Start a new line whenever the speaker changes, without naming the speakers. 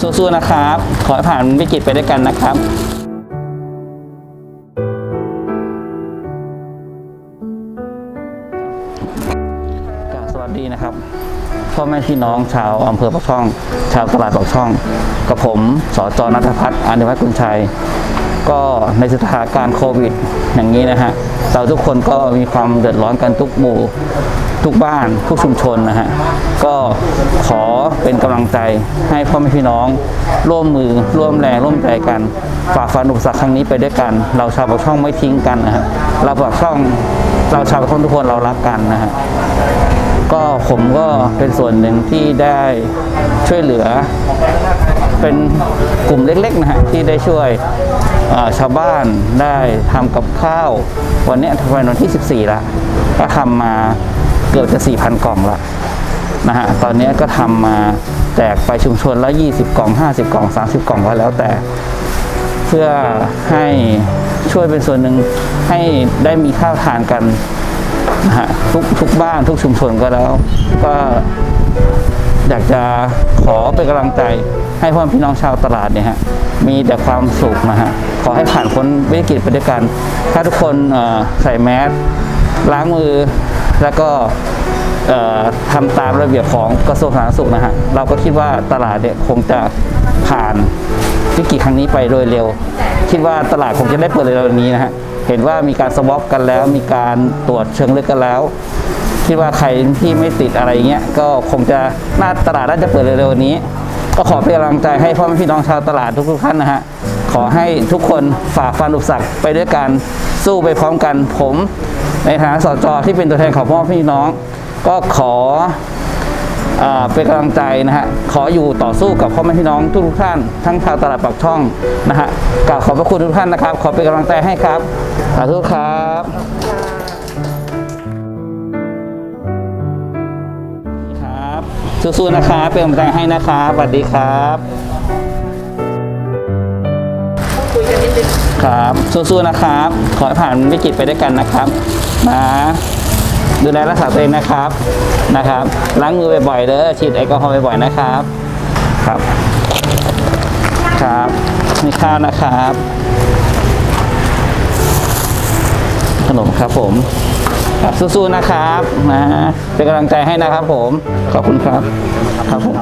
สู้ๆนะครับ ขอให้ผ่านวิกฤตไปด้วยกันนะครับกาสวัสดีนะครับ พ่อแม่พี่น้องชาวอำเภอปากช่อง ชาวตลาดปากช่อง กับผมสจนัทพัฒน์อานิวัฒน์กุลชัย ก็ในสถานการณ์โควิด อย่างนี้นะฮะเราทุกคนก็มีความเดือดร้อนกันทุกหมู่ทุกบ้านทุกชุมชนนะฮะก็ขอเป็นกำลังใจให้พ่อแม่พี่น้องร่วมมือร่วมแรงร่วมใจกันฝ่าฟันอุปสรรคครั้งนี้ไปด้วยกัน เราชาวปากช่องไม่ทิ้งกันนะฮะเราปากช่องเราชาวปากช่องทุกคนเรารักกันนะฮะก็ผมก็เป็นส่วนหนึ่งที่ได้ช่วยเหลือ เป็นกลุ่มเล็กๆนะฮะที่ได้ช่วย ชาวบ้านได้ทำกับข้าว วันนี้ยทำวันที่ 14 ละ ก็ทำมาเกือบจะ 4,000 กล่องละนะฮะตอนนี้ก็ทำมาแจกไปชุมชนละ 20 กล่อง 50 กล่อง 30 กล่องก็แล้วแต่ เพื่อให้ช่วยเป็นส่วนหนึ่งให้ได้มีข้าวทานกันนะฮะทุกทุกบ้านทุกชุมชนก็แล้ว ก็อยากจะขอเป็นกำลังใจให้พ่อพี่น้องชาวตลาดเนี่ยฮะ มีแต่ความสุขนะฮะขอให้ผ่านพ้นวิกฤตไปด้วยกัน ถ้าทุกคนใส่แมสล้างมือแล้วก็ทำตามระเบียบของกระทรวงสาธารณสุขนะฮะเราก็คิดว่าตลาดเนี่ยคงจะผ่านวิกฤตครั้งนี้ไปโดยเร็ว คิดว่าตลาดคงจะได้เปิดเร็วนี้นะฮะเห็นว่ามีการสวอปกันแล้ว มีการตรวจเชิงลึกกันแล้ว คิดว่าใครที่ไม่ติดอะไรเงี้ยก็คงจะน่าตลาดน่าจะเปิดเร็วๆนี้ ก็ขอเป็นกำลังใจให้พ่อแม่พี่น้องชาวตลาดทุกๆท่านนะฮะ ขอให้ทุกคนฝ่าฟันอุปสรรคไปด้วยกันสู้ไปพร้อมกัน ผมในฐานะสจที่เป็นตัวแทนของพ่อแม่พี่น้อง ก็ขออเป็นกำลังใจนะฮะ ขออยู่ต่อสู้กับพ่อแม่พี่น้องทุกๆท่าน ทั้งชาวตลาดปากช่องนะฮะกราบขอบพระคุณทุกท่านนะครับ ขอเป็นกำลังใจให้ครับสาธุครับ สู้ๆนะครับเป็นกำลังใจให้นะครับสวัสดีครับ
คุยกันนิดนึง
ครับสู้ๆนะครับ ขอให้ผ่านวิกฤตไปด้วยกันนะครับนะดูแลรักษาตัวเองนะครับนะครับล้างมือบ่อยๆเด้อฉีดแอลกอฮอล์บ่อยๆนะครับ ครับ ครับมีข้าวนะครับ ขนมครับผม สู้ๆนะครับนะเป็นกำลังใจให้นะครับผมขอบคุณครับครับผม